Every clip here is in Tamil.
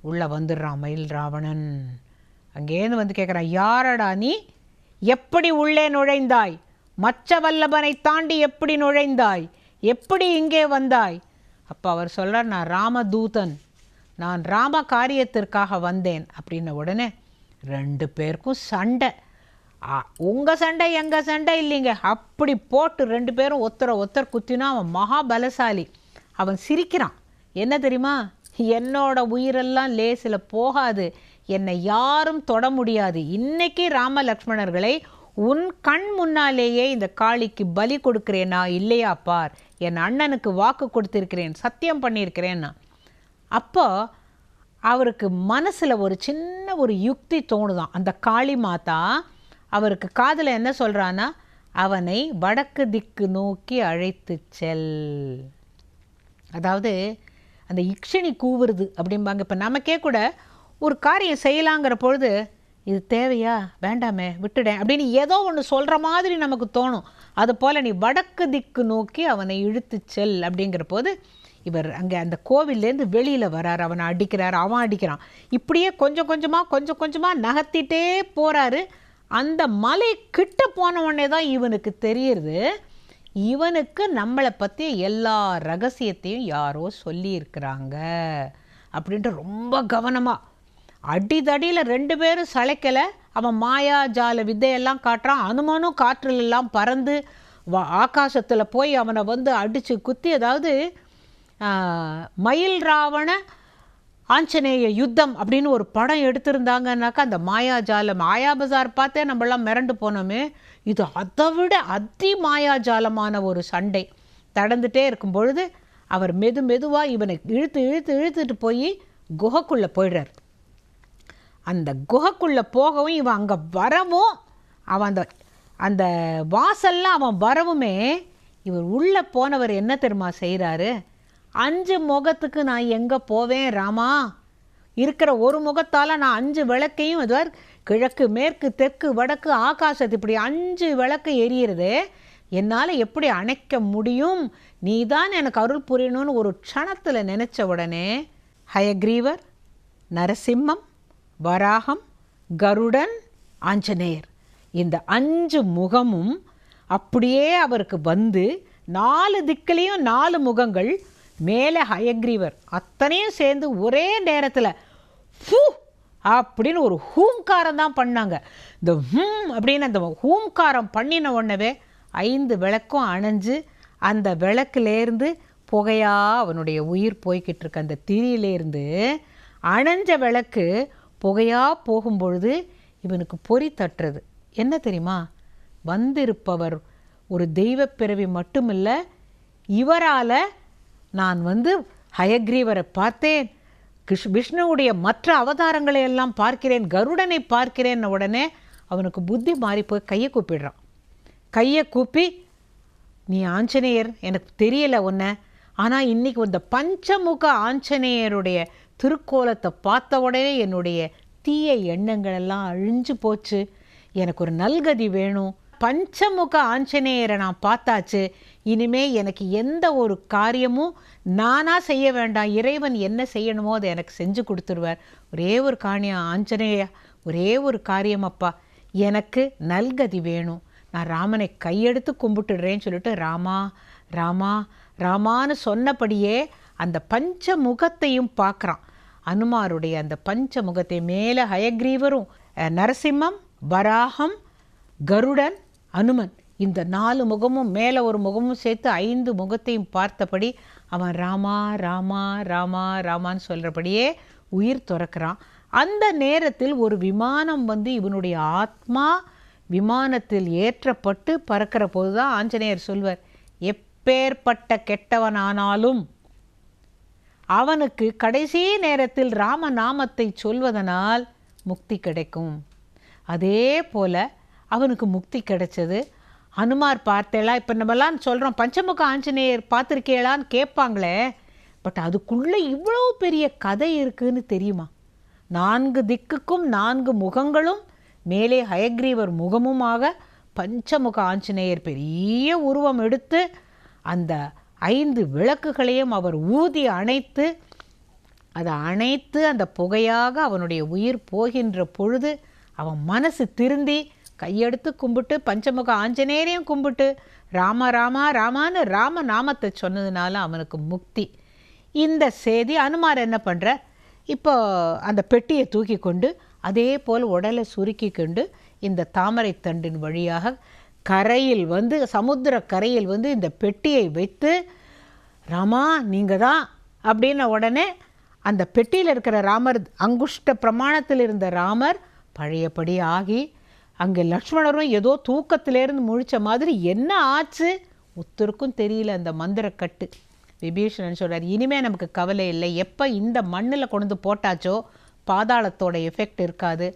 உள்ளே வந்துடுறான் மயில் ராவணன். அங்கேருந்து வந்து கேட்குறான் யாரடா நீ? எப்படி உள்ளே நுழைந்தாய்? மச்ச வல்லபனை தாண்டி எப்படி நுழைந்தாய்? எப்படி இங்கே வந்தாய்? அப்போ அவர் சொல்கிறார் நான் ராமதூதன். நான் ராம காரியத்திற்காக வந்தேன். அப்படின்ன உடனே ரெண்டு பேருக்கும் சண்டை. உங்கள் சண்டை எங்கள் சண்டை இல்லைங்க. அப்படி போட்டு ரெண்டு பேரும் ஒத்தரை ஒத்தர் குத்தினா அவன் மகாபலசாலி. அவன் சிரிக்கிறான். என்ன தெரியுமா? என்னோட உயிரெல்லாம் லேசில் போகாது. என்னை யாரும் தொட முடியாது. இன்னைக்கு ராம லக்ஷ்மணர்களை உன் கண் முன்னாலேயே இந்த காளிக்கு பலி கொடுக்கிறேனா இல்லையா பார்? என் அண்ணனுக்கு வாக்கு கொடுத்திருக்கிறேன் சத்தியம் பண்ணியிருக்கிறேன்னா. அப்போ அவருக்கு மனசில் ஒரு சின்ன ஒரு யுக்தி தோணுதான். அந்த காளி மாதா அவருக்கு காதில் என்ன சொல்கிறான்னா அவனை வடக்கு திக்கு நோக்கி அழைத்து செல். அதாவது அந்த இக்ஷினி கூவுறது அப்படிம்பாங்க. இப்போ நமக்கே கூட ஒரு காரியம் செய்யலாங்கிற பொழுது இது தேவையா? வேண்டாமே விட்டுடேன் அப்படின்னு ஏதோ ஒன்று சொல்கிற மாதிரி நமக்கு தோணும். அது போல் நீ வடக்கு திக்கு நோக்கி அவனை இழுத்து செல் அப்படிங்கிற போது இவர் அங்கே அந்த கோவில்லேருந்து வெளியில் வரார். அவனை அடிக்கிறார் அவன் அடிக்கிறான். இப்படியே கொஞ்சம் கொஞ்சமாக கொஞ்சம் கொஞ்சமாக நகர்த்திட்டே போகிறாரு அந்த மலை கிட்ட போன உடனே தான் இவனுக்கு தெரியுது இவனுக்கு நம்மளை பற்றி எல்லா ரகசியத்தையும் யாரோ சொல்லியிருக்கிறாங்க அப்படின்ட்டு ரொம்ப கவனமாக அடிதடியில் ரெண்டு பேரும் சளைக்கலை. அவன் மாயா ஜால வித்தையெல்லாம் காட்டுறான். அனுமனும் காற்றிலெல்லாம் பறந்து ஆகாசத்தில் போய் அவனை வந்து அடித்து குத்தி அதாவது மயில் ராவண ஆஞ்சநேய யுத்தம் அப்படின்னு ஒரு படம் எடுத்திருந்தாங்கன்னாக்கா அந்த மாயாஜாலம் மாயா பஜார் பார்த்தே நம்மளாம் மிரண்டு போனோமே. இது அதை விட அதி மாயாஜாலமான ஒரு சண்டை. தடந்துட்டே இருக்கும் பொழுது அவர் மெது மெதுவாக இவனை இழுத்து இழுத்து இழுத்துட்டு போய் குகைக்குள்ளே போயிடுறார். அந்த குகைக்குள்ளே போகவும் இவன் அங்கே வரவும் அவன் அந்த அந்த வாசல்லாம் அவன் வரவுமே இவர் உள்ளே போனவர் என்ன தெரியுமா செய்கிறாரு அஞ்சு முகத்துக்கு நான் எங்கே போவேன் ராமா? இருக்கிற ஒரு முகத்தால் நான் அஞ்சு விளக்கையும் இதுவார் கிழக்கு மேற்கு தெற்கு வடக்கு ஆகாசத்து இப்படி அஞ்சு விளக்கு எரியிறது என்னால் எப்படி அணைக்க முடியும்? நீ தான் எனக்கு அருள் புரியணும்னு ஒரு க்ஷணத்தில் நினச்ச உடனே ஹயக்ரீவர் நரசிம்மம் வராகம் கருடன் ஆஞ்சநேயர் இந்த அஞ்சு முகமும் அப்படியே அவருக்கு வந்து நாலு திக்கிலையும் நாலு முகங்கள் மேலே ஹயக்ரீவர் அத்தனையும் சேர்ந்து ஒரே நேரத்தில் ஃபூ அப்படின்னு ஒரு ஹூங்காரம் தான் பண்ணாங்க. இந்த ஹூம் அப்படின்னு அந்த ஹூங்காரம் பண்ணின உடனே ஐந்து விளக்கும் அணைஞ்சு அந்த விளக்குலேருந்து புகையாக அவனுடைய உயிர் போய்கிட்டு இருக்க. அந்த திரியிலேருந்து அணைஞ்ச விளக்கு புகையாக போகும்பொழுது இவனுக்கு பொறி தட்டுறது. என்ன தெரியுமா? வந்திருப்பவர் ஒரு தெய்வப்பிறவி மட்டுமில்லை மட்டுமில்ல இவரால் நான் வந்து ஹயக்ரீவரை பார்த்தேன். கிஷ் விஷ்ணுவுடைய மற்ற அவதாரங்களை எல்லாம் பார்க்கிறேன். கருடனை பார்க்கிறேன். உடனே அவனுக்கு புத்தி மாறி போய் கையை கூப்பிடுறான். கையை கூப்பி நீ ஆஞ்சநேயர் எனக்கு தெரியல உன்னை. ஆனால் இன்றைக்கி இந்த பஞ்சமுக ஆஞ்சநேயருடைய திருக்கோலத்தை பார்த்த உடனே என்னுடைய தீய எண்ணங்கள் எல்லாம் அழிஞ்சு போச்சு. எனக்கு ஒரு நல்கதி வேணும். பஞ்சமுக ஆஞ்சநேயரை நான் பார்த்தாச்சு. இனிமே எனக்கு எந்த ஒரு காரியமும் நானாக செய்ய வேண்டாம். இறைவன் என்ன செய்யணுமோ அதை எனக்கு செஞ்சு கொடுத்துருவார். ஒரே ஒரு காணியம் ஆஞ்சநேயா. ஒரே ஒரு காரியம் அப்பா. எனக்கு நல்கதி வேணும். நான் ராமனை கையெடுத்து கும்பிட்டுடுறேன்னு சொல்லிட்டு ராமா ராமா ராமான்னு சொன்னபடியே அந்த பஞ்ச முகத்தையும் பார்க்குறான். அனுமாருடைய அந்த பஞ்ச முகத்தை மேலே ஹயக்ரீவரும் நரசிம்மம் வராகம் கருடன் அனுமன். இந்த நாலு முகமும் மேலே ஒரு முகமும் சேர்த்து ஐந்து முகத்தையும் பார்த்தபடி அவன் ராமா ராமா ராமா ராமான்னு சொல்கிறபடியே உயிர் துறக்கிறான். அந்த நேரத்தில் ஒரு விமானம் வந்து இவனுடைய ஆத்மா விமானத்தில் ஏற்றப்பட்டு பறக்கிற போது தான் ஆஞ்சநேயர் சொல்வர் எப்பேற்பட்ட கெட்டவனானாலும் அவனுக்கு கடைசி நேரத்தில் ராம நாமத்தை சொல்வதனால் முக்தி கிடைக்கும். அதே போல அவனுக்கு முக்தி கிடைச்சது. ஹனுமார் பார்த்தேளா? இப்போ நம்மலாம் சொல்கிறோம் பஞ்சமுக ஆஞ்சநேயர் பார்த்துருக்கேளான்னு கேட்பாங்களே பட் அதுக்குள்ளே இவ்வளோ பெரிய கதை இருக்குன்னு தெரியுமா? நான்கு திக்குக்கும் நான்கு முகங்களும் மேலே ஹயக்ரீவர் முகமுமாக பஞ்சமுக ஆஞ்சநேயர் பெரிய உருவம் எடுத்து அந்த ஐந்து விளக்குகளையும் அவர் ஊதி அணைத்து அதை அணைத்து அந்த புகையாக அவனுடைய உயிர் போகின்ற பொழுது அவன் மனசு திருந்தி கையெடுத்து கும்பிட்டு பஞ்சமுக ஆஞ்சநேயரையும் கும்பிட்டு ராம ராமா ராமான்னு ராம நாமத்தை சொன்னதுனால அவனுக்கு முக்தி. இந்த செய்தி அனுமார் என்ன பண்ணுற இப்போ அந்த பெட்டியை தூக்கி கொண்டு அதே போல் உடலை சுருக்கி கொண்டு இந்த தாமரை தண்டின் வழியாக கரையில் வந்து சமுத்திர கரையில் வந்து இந்த பெட்டியை வைத்து ராமா நீங்கள் தான் அப்படின்ன உடனே அந்த பெட்டியில் இருக்கிற ராமர் அங்குஷ்ட பிரமாணத்தில் இருந்த ராமர் பழையபடி ஆகி அங்கே லக்ஷ்மணரும் ஏதோ தூக்கத்திலேருந்து முழிச்ச மாதிரி என்ன ஆச்சு? ஒருத்தருக்கும் தெரியல அந்த மந்திரக்கட்டு. விபீஷணன் சொல்கிறார் இனிமேல் நமக்கு கவலை இல்லை. எப்போ இந்த மண்ணில் கொண்டு போட்டாச்சோ பாதாளத்தோட எஃபெக்ட் இருக்காது.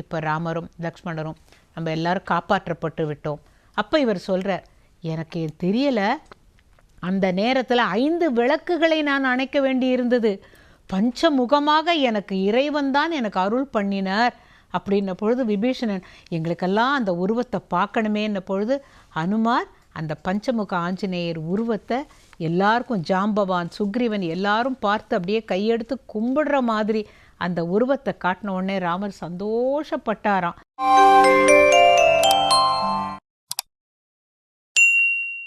இப்போ ராமரும் லக்ஷ்மணரும் நம்ம எல்லாரும் காப்பாற்றப்பட்டு விட்டோம். அப்போ இவர் சொல்கிறார் எனக்கு தெரியலை. அந்த நேரத்தில் ஐந்து விளக்குகளை நான் அணைக்க வேண்டி இருந்தது பஞ்சமுகமாக எனக்கு இறைவன் தான் எனக்கு அருள் பண்ணினார். அப்படின்ன பொழுது விபீஷணன் எங்களுக்கெல்லாம் அந்த உருவத்தை பார்க்கணுமேன்ன பொழுது ஹனுமார் அந்த பஞ்சமுக ஆஞ்சநேயர் உருவத்தை எல்லாருக்கும் ஜாம்பவான் சுக்ரீவன் எல்லாரும் பார்த்து அப்படியே கையெடுத்து கும்பிடுற மாதிரி அந்த உருவத்தை காட்டின உடனே ராமர் சந்தோஷப்பட்டாராம்.